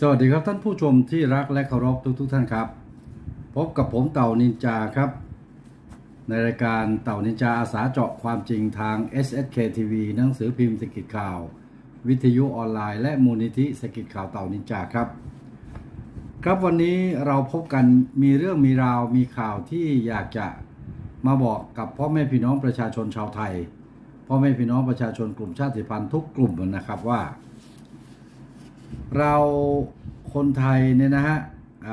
สวัสดีครับท่านผู้ชมที่รักและเคารพทุกทท่านครับ พบกับผมเต่านินจาครับ ในรายการเต่านินจาอาสาเจาะความจริงทาง SSK TV หนังสือพิมพ์สกิจข่าว วิทยุออนไลน์และมูลนิธิสกิจข่าวเต่านินจาครับ ครับวันนี้เราพบกันมีเรื่องมีราวมีข่าวที่อยากจะมาบอกกับพ่อแม่พี่น้องประชาชนชาวไทยพ่อแม่พี่น้องประชาชนกลุ่มชาติพันธุ์ทุกกลุ่มนะครับว่า เราคนไทยเนี่ยนะฮะอ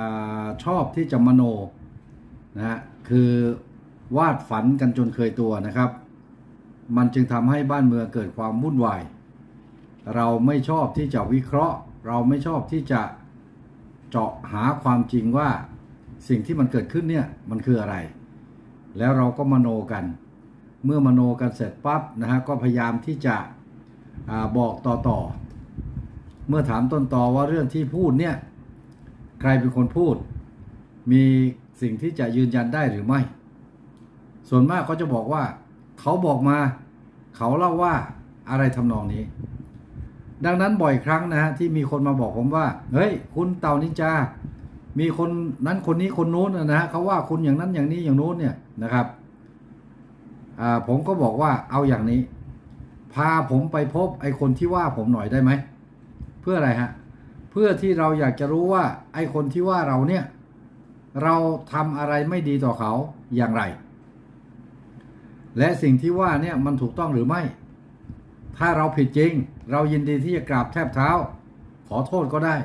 ชอบที่จะมโนนะฮะคือวาดฝันกันจนเคยตัวนะครับ มันจึงทำให้บ้านเมืองเกิดความวุ่นวาย เราไม่ชอบที่จะวิเคราะห์ เราไม่ชอบที่จะเจาะหาความจริงว่าสิ่งที่มันเกิดขึ้นเนี่ยมันคืออะไร แล้วเราก็มโนกัน เมื่อมโนกันเสร็จปั๊บนะฮะก็พยายามที่จะอบอกต่อๆ เมื่อถามต้นต่อว่าเรื่องที่พูดเนี่ยใครเป็นคนพูด มีสิ่งที่จะยืนยันได้หรือไม่ ส่วนมากก็จะบอกว่า เขาบอกมา เขาเล่าว่าอะไรทำนองนี้ ดังนั้นบ่อยครั้งนะฮะที่มีคนมาบอกผมว่า เฮ้ย คุณเต่านินจา มีคนนั้นคนนี้คนนู้นนะฮะเขาว่าคุณอย่างนั้นอย่างนี้อย่างนู้นเนี่ยนะครับอ่าผมก็บอกว่าเอาอย่างนี้ พาผมไปพบไอ้คนที่ว่าผมหน่อยได้ไหม เพื่ออะไรฮะ เพื่อที่เราอยากจะรู้ว่าไอ้คนที่ว่าเราเนี่ย เราทำอะไรไม่ดีต่อเขาอย่างไร และสิ่งที่ว่าเนี่ยมันถูกต้องหรือไม่ ถ้าเราผิดจริง เรายินดีที่จะกราบแทบเท้า ขอโทษก็ได้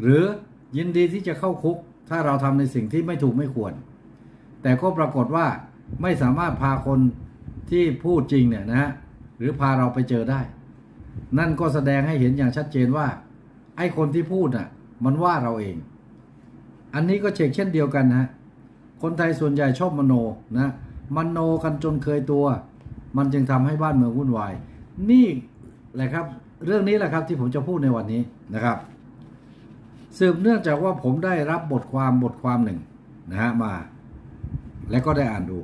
หรือยินดีที่จะเข้าคุก ถ้าเราทำในสิ่งที่ไม่ถูกไม่ควร แต่ก็ปรากฏว่าไม่สามารถพาคนที่พูดจริงเนี่ยนะฮะหรือพาเราไปเจอได้ นั่นก็แสดงให้เห็นอย่างชัดเจนว่า ไอ้คนที่พูดน่ะ มันว่าเราเอง อันนี้ก็เช็คเช่นเดียวกันนะฮะคนไทยส่วนใหญ่ชอบมโนนะมโนกันจนเคยตัว มันจึงทำให้บ้านเมืองวุ่นวาย นี่แหละครับ เรื่องนี้แหละครับที่ผมจะพูดในวันนี้นะครับ สืบเนื่องจากว่าผมได้รับบทความบทความหนึ่งนะฮะมา และก็ได้อ่านดู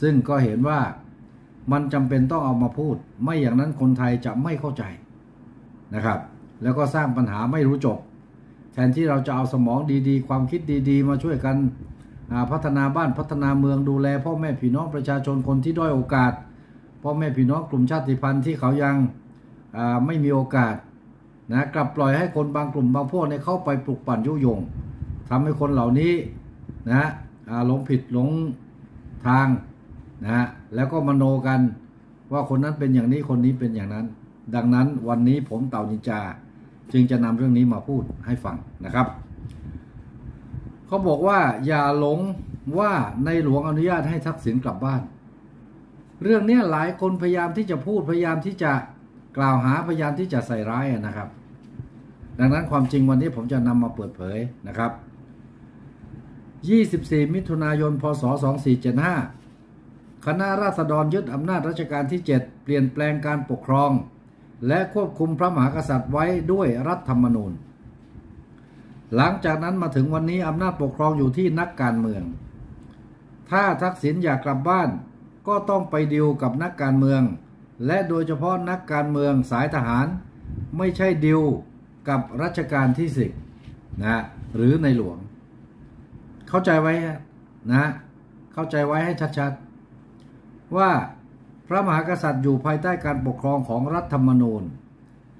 ซึ่งก็เห็นว่า มันจำเป็นต้องเอามาพูด ไม่อย่างนั้นคนไทยจะไม่เข้าใจนะครับ แล้วก็สร้างปัญหาไม่รู้จบ แทนที่เราจะเอาสมองดีๆ ความคิดดีๆ มาช่วยกันพัฒนาบ้านพัฒนาเมืองดูแล พ่อแม่พี่น้องประชาชนคนที่ด้อยโอกาส พ่อแม่พี่น้องกลุ่มชาติพันธุ์ที่เขายังไม่มีโอกาสนะกลับปล่อยให้คนบางกลุ่มบางพวกเนี่ยเข้าไปปลุกปั่นยุยงทำให้คนเหล่านี้นะหลงผิดหลงทาง นะแล้วก็มโนกันว่าคนนั้นเป็นอย่างนี้คนนี้เป็นอย่างนั้น ดังนั้นวันนี้ผมเต่านินจา จึงจะนำเรื่องนี้มาพูดให้ฟังนะครับเขาบอกว่าอย่าหลงว่าในหลวงอนุญาตให้ทักษิณกลับบ้าน เรื่องนี้หลายคนพยายามที่จะพูดพยายามที่จะกล่าวหาพยายามที่จะใส่ร้ายนะครับ ดังนั้นความจริงวันนี้ผมจะนำมาเปิดเผยนะครับ 24 มิถุนายน พศ 2475 คณะราษฎรยึดอำนาจรัชกาลที่ 7 เปลี่ยนแปลงการปกครอง และควบคุมพระมหากษัตริย์ไว้ด้วยรัฐธรรมนูญ หลังจากนั้นมาถึงวันนี้อำนาจปกครองอยู่ที่นักการเมือง ถ้าทักษิณอยากกลับบ้าน ก็ต้องไปดิวกับนักการเมือง และโดยเฉพาะนักการเมืองสายทหาร ไม่ใช่ดิวกับรัชกาลที่สิบนะหรือในหลวง เข้าใจไว้นะเข้าใจไว้ให้ชัดๆ ว่าพระมหากษัตริย์อยู่ภายใต้การปกครองของรัฐธรรมนูญ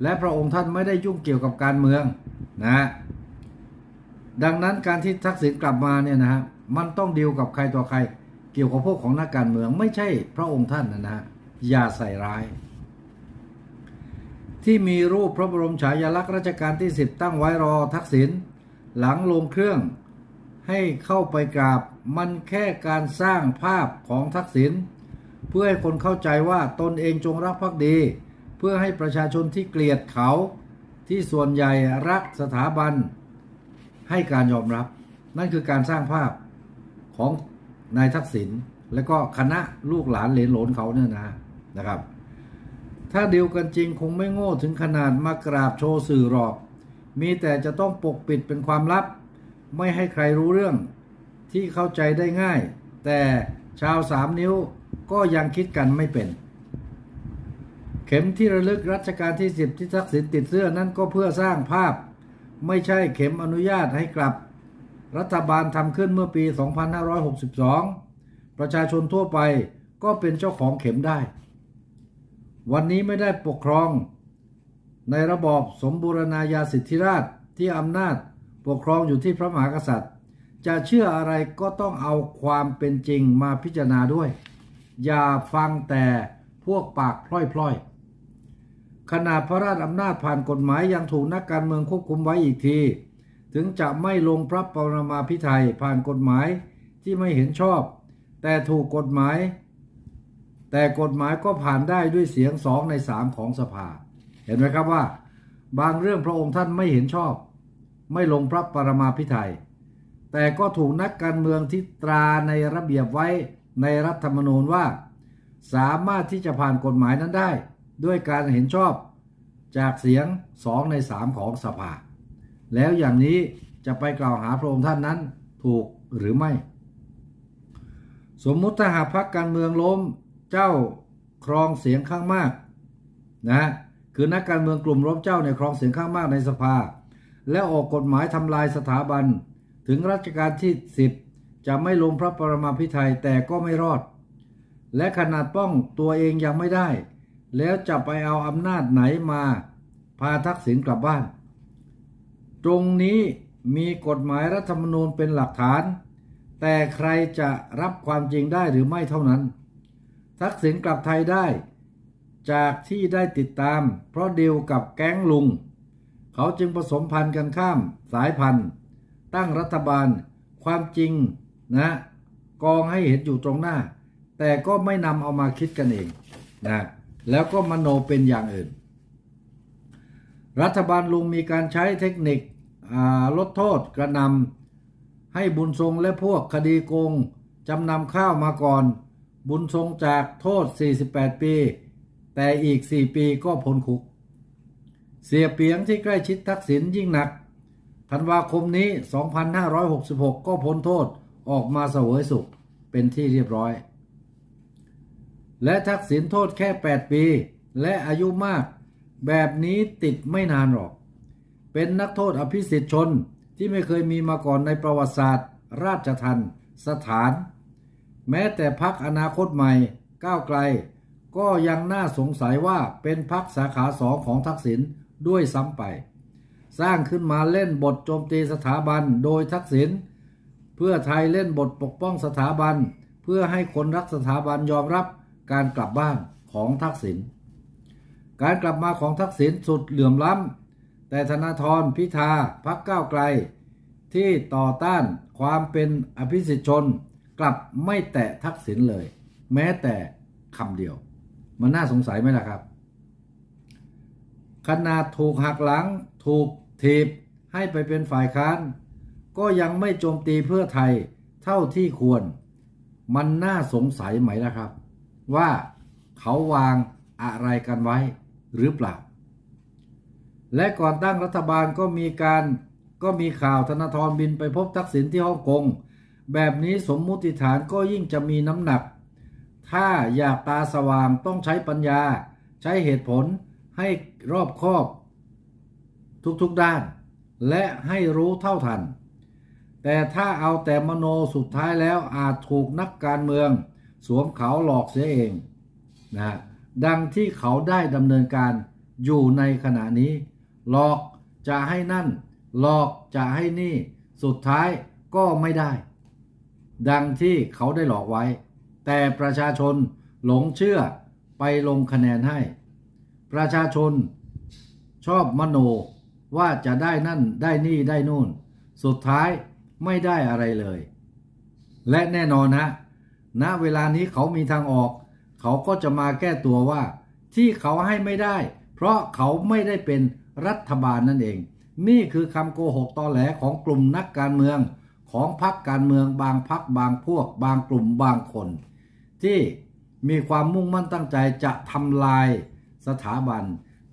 และพระองค์ท่านไม่ได้ยุ่งเกี่ยวกับการเมืองนะดังนั้นการที่ทักษิณกลับมาเนี่ยนะฮะมันต้องดีลกับใครต่อใคร เกี่ยวกับพวกของนักการเมืองไม่ใช่พระองค์ท่านนะฮะอย่าใส่ร้าย ที่มีรูปพระบรมฉายาลักษณ์รัชกาลที่ 10 ตั้งไว้รอทักษิณหลังลงเครื่องให้เข้าไปกราบมันแค่การสร้างภาพของทักษิณ เพื่อให้คนเข้าใจว่าตนเองจงรักภักดี เพื่อให้ประชาชนที่เกลียดเขาที่ส่วนใหญ่รักสถาบันให้การยอมรับ นั่นคือการสร้างภาพของนายทักษิณและก็คณะลูกหลานเหลนหลนเขาเนี่ยนะนะครับ ถ้าเดียวกันจริงคงไม่โง่ถึงขนาดมากราบโชว์สื่อหรอก มีแต่จะต้องปกปิดเป็นความลับ ไม่ให้ใครรู้เรื่องที่เข้าใจได้ง่าย แต่ชาวสามนิ้ว ก็ยังคิดกันไม่เป็น เข็มที่ระลึกรัชกาลที่10ที่ทักษิณติดเสื้อนั้นก็เพื่อสร้างภาพ ไม่ใช่เข็มอนุญาตให้กลับ รัฐบาลทำขึ้นเมื่อปี 2562 ประชาชนทั่วไปก็เป็นเจ้าของเข็มได้ วันนี้ไม่ได้ปกครอง ในระบอบสมบูรณาญาสิทธิราชที่อำนาจปกครองอยู่ที่พระมหากษัตริย์ จะเชื่ออะไรก็ต้องเอาความเป็นจริงมาพิจารณาด้วย อย่าฟังแต่พวกปากพล่อยๆ ขนาดพระราชอำนาจผ่านกฎหมายยังถูกนักการเมืองควบคุมไว้อีกที ถึงจะไม่ลงพระปรมาภิไธยผ่านกฎหมายที่ไม่เห็นชอบ แต่ถูกกฎหมาย แต่กฎหมายก็ผ่านได้ด้วยเสียงสองในสามของสภา เห็นไหมครับว่า บางเรื่องพระองค์ท่านไม่เห็นชอบ ไม่ลงพระปรมาภิไธยแต่ก็ถูกนักการเมืองที่ตราในระเบียบไว้ ในรัฐธรรมนูญว่า สามารถที่จะผ่านกฎหมายนั้นได้ ด้วยการเห็นชอบจากเสียงสองในสามของสภา แล้วอย่างนี้จะไปกล่าวหาพระองค์ท่านนั้นถูกหรือไม่ สมมุติถ้าหากพรรคการเมืองล้มเจ้าครองเสียงข้างมากนะคือนักการเมืองกลุ่มล้มเจ้าในครองเสียงข้างมากในสภา และออกกฎหมายทำลายสถาบันถึงรัชกาลที่ 10 จะไม่ลงพระปรมาภิไธยแต่ก็ไม่รอด และขนาดป้องตัวเองยังไม่ได้ แล้วจะไปเอาอำนาจไหนมา พาทักษิณกลับบ้าน ตรงนี้มีกฎหมายรัฐธรรมนูญเป็นหลักฐาน แต่ใครจะรับความจริงได้หรือไม่เท่านั้น ทักษิณกลับไทยได้ จากที่ได้ติดตาม เพราะเดีลกับแก๊งลุง เขาจึงผสมพันธุ์กันข้ามสายพันธุ์ ตั้งรัฐบาล ความจริง นะกองให้เห็นอยู่ตรงหน้า แต่ก็ไม่นำเอามาคิดกันเองนะแล้วก็มโนเป็นอย่างอื่น รัฐบาลลุงมีการใช้เทคนิคลดโทษกระนำให้บุญทรงและพวกคดีโกงจำนำข้าวมาก่อน บุญทรงจากโทษ 48 ปี แต่อีก 4 ปีก็พ้นคุก เสียเปียงที่ใกล้ชิดทักษิณยิ่งหนักธันวาคมนี้ 2566 ก็พ้นโทษ ออกมาเสวยสุขเป็นที่เรียบร้อย และทักษิณโทษแค่ 8 ปี และอายุมาก แบบนี้ติดไม่นานหรอก เป็นนักโทษอภิสิทธิชนที่ไม่เคยมีมาก่อนในประวัติศาสตร์ ราชทันสถาน แม้แต่พักอนาคตใหม่ก้าวไกล ก็ยังน่าสงสัยว่าเป็นพักสาขาสองของทักษิณด้วยซ้ำไป สร้างขึ้นมาเล่นบทโจมตีสถาบันโดยทักษิณ พื่อไทยเล่นบทปกป้องสถาบัน เพื่อให้คนรักสถาบันยอมรับการกลับบ้านของทักษิณการกลับมาของทักษิณสุดเหลื่อมล้ำ แต่ธนาธรพิธาพักก้าวไกล ที่ต่อต้านความเป็นอภิสิทธิชน กลับไม่แตะทักษิณเลย แม้แต่คำเดียว มันน่าสงสัยไหมล่ะครับขนาดถูกหักหลัง ถูกถีบให้ไปเป็นฝ่ายค้าน ก็ยังไม่โจมตีเพื่อไทยเท่าที่ควร มันน่าสงสัยไหมล่ะครับ ว่าเขาวางอะไรกันไว้หรือเปล่า และก่อนตั้งรัฐบาลก็มีการก็มีข่าวธนาธรบินไปพบทักษิณที่ฮ่องกง แบบนี้สมมุติฐานก็ยิ่งจะมีน้ำหนัก ถ้าอยากตาสว่างต้องใช้ปัญญา ใช้เหตุผลให้รอบคอบ ทุกๆด้าน และให้รู้เท่าทัน แต่ถ้าเอาแต่มโนสุดท้ายแล้วอาจถูกนักการเมือง สวมเขาหลอกเสียเองนะดังที่เขาได้ดำเนินการอยู่ในขณะนี้ หลอกจะให้นั่น หลอกจะให้นี่ สุดท้ายก็ไม่ได้ ดังที่เขาได้หลอกไว้ แต่ประชาชนหลงเชื่อไปลงคะแนนให้ ประชาชนชอบมโนว่าจะได้นั่นได้นี่ได้นู่น สุดท้าย ไม่ได้อะไรเลย และแน่นอนฮะณเวลานี้เขามีทางออก เขาก็จะมาแก้ตัวว่า ที่เขาให้ไม่ได้ เพราะเขาไม่ได้เป็นรัฐบาลนั่นเอง นี่คือคำโกหกตอแหลของกลุ่มนักการเมืองของพรรคการเมืองบางพรรคบางพวก บางกลุ่มบางคน ที่มีความมุ่งมั่นตั้งใจจะทำลายสถาบัน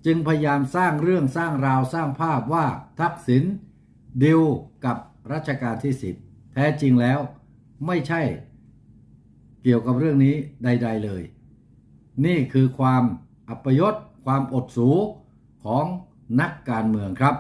จึงพยายามสร้างเรื่องสร้างราวสร้างภาพว่าทักษิณดิวกับ รัชกาลที่ 10 แท้จริงแล้วไม่ใช่เกี่ยวกับเรื่องนี้ใด ๆเลย นี่คือความอัปยศความอดสูของนักการเมืองครับ